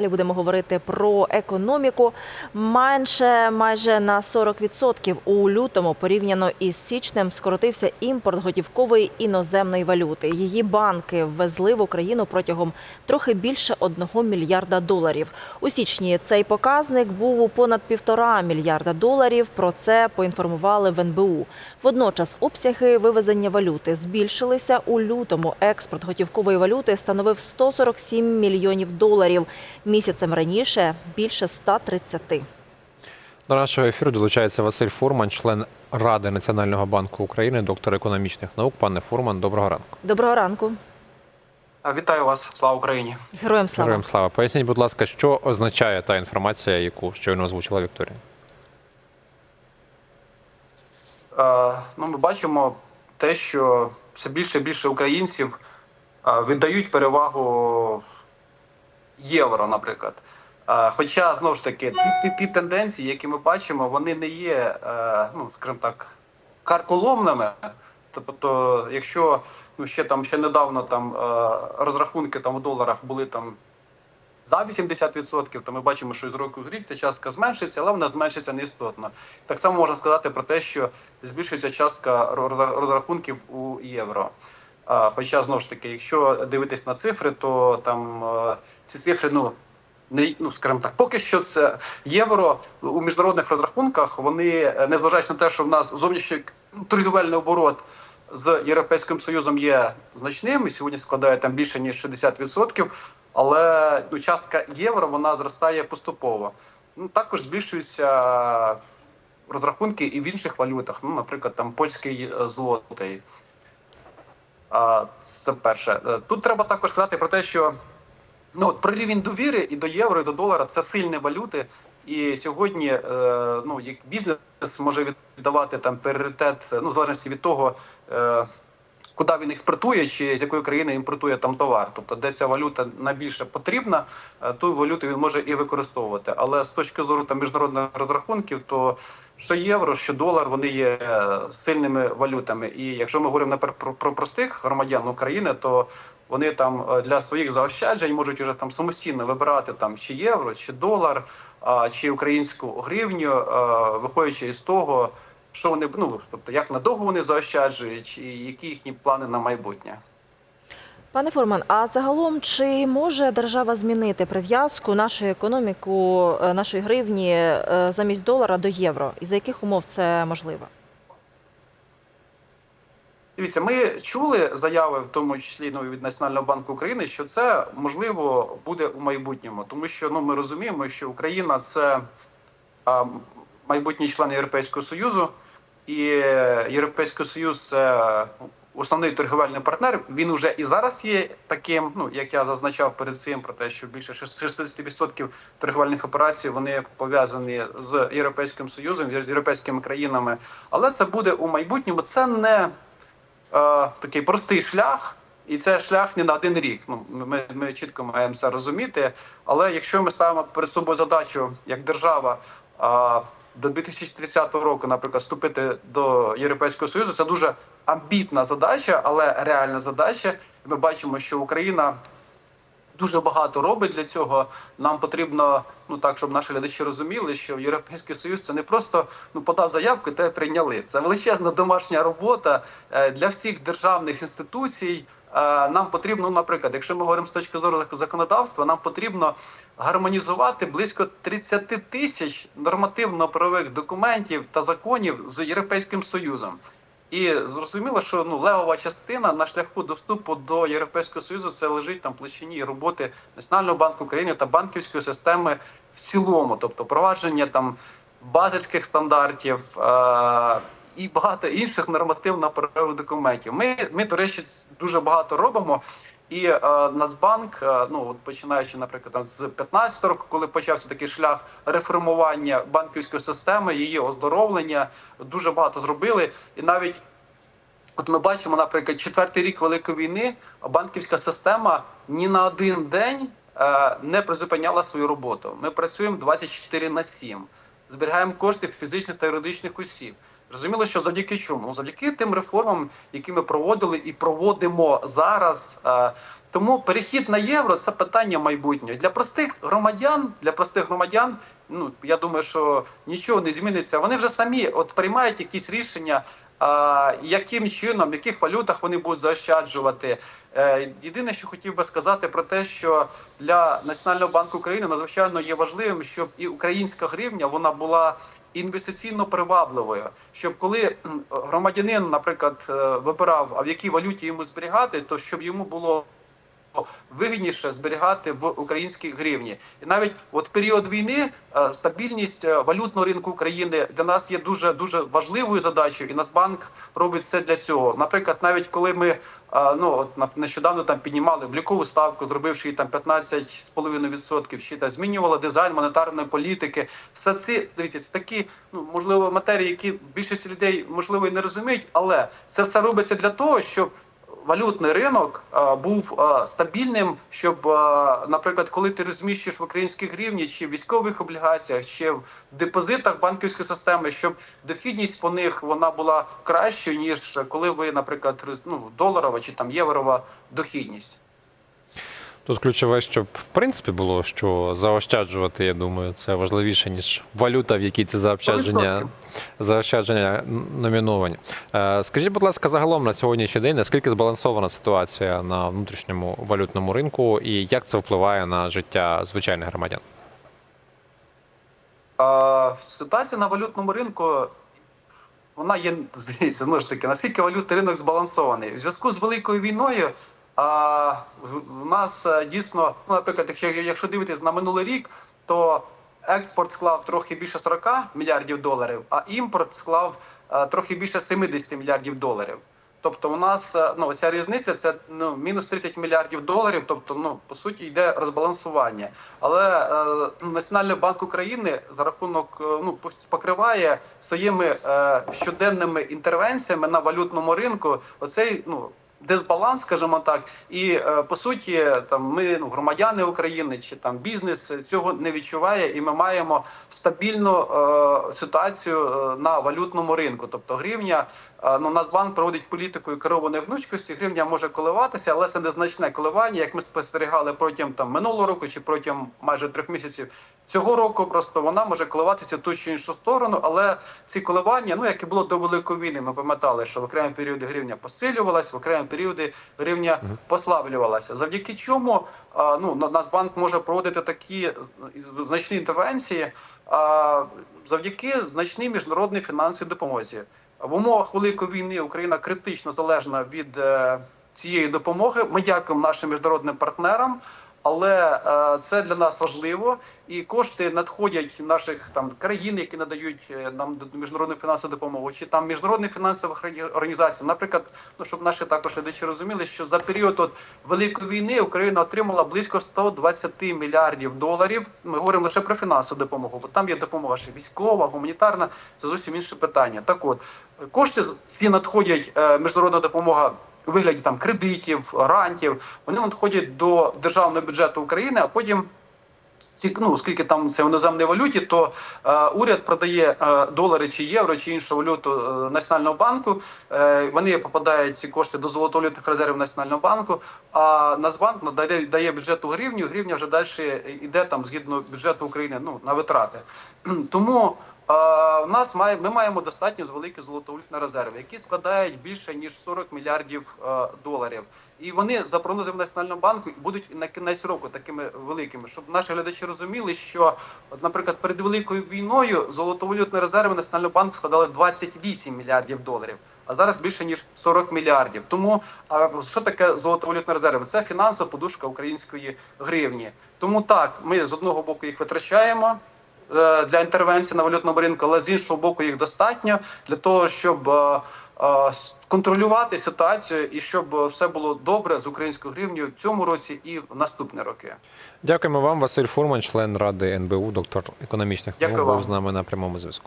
Далі будемо говорити про економіку. Менше майже на 40% у лютому порівняно із січнем скоротився імпорт готівкової іноземної валюти. Її банки ввезли в Україну протягом трохи більше 1 мільярда доларів. У січні цей показник був у понад півтора мільярда доларів. Про це поінформували в НБУ. Водночас обсяги вивезення валюти збільшилися у лютому. Експорт готівкової валюти становив 147 мільйонів доларів. Місяцем раніше більше 130. До нашого ефіру долучається Василь Фурман, член Ради Національного банку України, доктор економічних наук. Пане Фурман, доброго ранку. Доброго ранку. Вітаю вас, слава Україні. Героям слава. Героям слава. Поясніть, будь ласка, що означає та інформація, яку щойно озвучила Вікторія? Е, ну, ми бачимо те, що все більше і більше українців е, віддають перевагу євро, наприклад. Е, хоча знову ж таки, ті, ті, тенденції, які ми бачимо, вони не є, е, ну скажімо так, карколомними. Тобто, якщо ну ще там ще недавно там е, розрахунки там у доларах були там за 80%, то ми бачимо, що з року в рік ця частка зменшиться, але вона зменшиться не істотно. Так само можна сказати про те, що збільшується частка роз- розрахунків у євро. Хоча знову ж таки, якщо дивитись на цифри, то там е, ці цифри, ну не ну скажімо так, поки що це євро у міжнародних розрахунках. Вони е, незважаючи на те, що в нас зовнішній торгівельний оборот з Європейським Союзом є значним і сьогодні складає там більше ніж 60%, але ну, частка євро вона зростає поступово. Ну також збільшуються розрахунки і в інших валютах. Ну, наприклад, там польський е, злотий. Це перше. Е, Тут треба також сказати про те, що ну от про рівень довіри і до євро, і до долара це сильні валюти. І сьогодні е, ну як бізнес може віддавати там пріоритет, ну в залежності від того, е, куди він експортує, чи з якої країни імпортує там товар. Тобто, де ця валюта найбільше потрібна, е, ту валюту він може і використовувати. Але з точки зору там міжнародних розрахунків, то що євро, що долар, вони є е, сильними валютами. І якщо ми говоримо наприклад, про, про простих громадян України, то вони там е, для своїх заощаджень можуть вже там самостійно вибирати там чи євро, чи долар, а, чи українську гривню, виходячи із того, що вони ну, тобто як надовго вони заощаджують, і які їхні плани на майбутнє. Пане Фурман, а загалом чи може держава змінити прив'язку нашої економіку, е, нашої гривні е, замість долара до євро? І за яких умов це можливо? Дивіться, ми чули заяви, в тому числі ну, від Національного банку України, що це можливо буде у майбутньому, тому що ну ми розуміємо, що Україна це а, майбутній член Європейського союзу, і Європейський Союз основний торгівельний партнер. Він уже і зараз є таким. Ну як я зазначав перед цим, про те, що більше 60% торгівельних операцій вони пов'язані з Європейським Союзом, з європейськими країнами. Але це буде у майбутньому. Це не е, такий простий шлях, і це шлях не на один рік. Ну ми, ми чітко маємо це розуміти. Але якщо ми ставимо перед собою задачу як держава. е, до 2030 року, наприклад, вступити до Європейського союзу, це дуже амбітна задача, але реальна задача. Ми бачимо, що Україна дуже багато робить для цього. Нам потрібно, ну так, щоб наші глядачі розуміли, що Європейський Союз це не просто ну подав заявку, те прийняли. Це величезна домашня робота е, для всіх державних інституцій. Е, Нам потрібно, ну, наприклад, якщо ми говоримо з точки зору законодавства, нам потрібно гармонізувати близько 30 тисяч нормативно-правових документів та законів з Європейським Союзом. І зрозуміло, що ну левова частина на шляху доступу до Європейського Союзу це лежить там в площині роботи Національного банку України та банківської системи в цілому, тобто провадження там базельських стандартів е- і багато інших нормативно-правових документів. Ми, ми, до речі, дуже багато робимо. І е, Нацбанк, е, ну от починаючи, наприклад, там, з 15 року, коли почався такий шлях реформування банківської системи, її оздоровлення, дуже багато зробили. І навіть от ми бачимо, наприклад, четвертий рік великої війни банківська система ні на один день е, не призупиняла свою роботу. Ми працюємо 24 на 7, зберігаємо кошти фізичних та юридичних осіб. Зрозуміло, що завдяки чому? Ну, Завдяки тим реформам, які ми проводили і проводимо зараз. Е, Тому перехід на євро це питання майбутнього для простих громадян. Для простих громадян, ну я думаю, що нічого не зміниться. Вони вже самі от приймають якісь рішення. Яким чином, в яких валютах вони будуть заощаджувати? Е, єдине, що хотів би сказати про те, що для Національного банку України надзвичайно є важливим, щоб і українська гривня вона була інвестиційно привабливою, щоб коли громадянин, наприклад, е, вибирав, а в якій валюті йому зберігати, то щоб йому було вигідніше зберігати в українській гривні, і навіть от період війни е, стабільність е, валютного ринку України для нас є дуже дуже важливою задачею, і Нацбанк робить все для цього. Наприклад, навіть коли ми е, ну от нещодавно там піднімали облікову ставку, зробивши її там 15,5%, чи та змінювали дизайн монетарної політики. Все це дивіться, це такі ну можливо матерії, які більшість людей можливо і не розуміють, але це все робиться для того, щоб валютний ринок е, був е, стабільним, щоб, е, наприклад, коли ти розміщуєш в українській гривні чи в військових облігаціях, чи в депозитах банківської системи, щоб дохідність по них вона була кращою ніж коли ви, наприклад, ну, доларова чи там єврова дохідність. Тут ключове, щоб в принципі було що заощаджувати, я думаю, це важливіше, ніж валюта, в якій ці заощадження, заощадження номіновані. Е, Скажіть, будь ласка, загалом на сьогоднішній день, наскільки збалансована ситуація на внутрішньому валютному ринку і як це впливає на життя звичайних громадян? А, ситуація на валютному ринку. Вона є здається, знову ж таки, наскільки валютний ринок збалансований. У зв'язку з великою війною а, в- нас е, дійсно, ну, наприклад, якщо, якщо дивитись на минулий рік, то експорт склав трохи більше 40 мільярдів доларів, а імпорт склав е, трохи більше 70 мільярдів доларів. Тобто, у нас е, ну ця різниця це ну мінус 30 мільярдів доларів. Тобто, ну по суті йде розбалансування. Але е, Національний банк України за рахунок ну покриває своїми е, щоденними інтервенціями на валютному ринку оцей ну. Дисбаланс, скажімо так, і е, по суті, там ми ну громадяни України чи там бізнес цього не відчуває, і ми маємо стабільну е, ситуацію е, на валютному ринку. Тобто гривня, е, ну Нацбанк проводить політикою керованої гнучкості. Гривня може коливатися, але це незначне коливання, як ми спостерігали протягом там минулого року чи протягом майже трьох місяців цього року. Просто вона може коливатися ту чи іншу сторону, але ці коливання, ну як і було до великої війни, ми пам'ятали, що в окремі періоди гривня посилювалась, в окремі періоди гривня послаблювалася. Завдяки чому ну На- Нацбанк може проводити такі е, значні інтервенції а, завдяки значній міжнародній фінансовій допомозі. В умовах великої війни Україна критично залежна від е, цієї допомоги. Ми дякуємо нашим міжнародним партнерам. Але е, це для нас важливо, і кошти надходять наших там країн, які надають е, нам міжнародну фінансову допомогу, чи там міжнародних фінансових організацій. Наприклад, ну щоб наші також глядачі розуміли, що за період от великої війни Україна отримала близько 120 мільярдів доларів. Ми говоримо лише про фінансову допомогу, бо там є допомога ще військова, гуманітарна. Це зовсім інше питання. Так, от кошти ці надходять е, міжнародна допомога у вигляді там кредитів, грантів. Вони надходять до державного бюджету України, а потім. Ну, оскільки там це в іноземній валюті, то е, уряд продає е, долари чи євро чи іншу валюту е, Національного банку. Е, вони попадають ці кошти до золотовалютних резервів Національного банку. А Нацбанк надає дає бюджету гривню. Гривня вже далі йде там згідно бюджету України ну, на витрати. Тому в нас має ми маємо достатньо великі золотовалютні резерви, які складають більше ніж 40 мільярдів е, доларів. І вони за прогнозами Національного банку будуть на кінець року такими великими, щоб наші глядачі розуміли, що, от, наприклад, перед великою війною золотовалютні резерви Національного банку складали 28 мільярдів доларів. А зараз більше ніж 40 мільярдів. Тому а що таке золотовалютні резерви? Це фінансова подушка української гривні. Тому так, ми з одного боку їх витрачаємо для інтервенції на валютному ринку, але з іншого боку їх достатньо для того, щоб е, е, контролювати ситуацію і щоб е, все було добре з українською гривнею в цьому році і в наступні роки. Дякуємо вам, Василь Фурман, член ради НБУ, доктор економічних наук, був з нами на прямому зв'язку.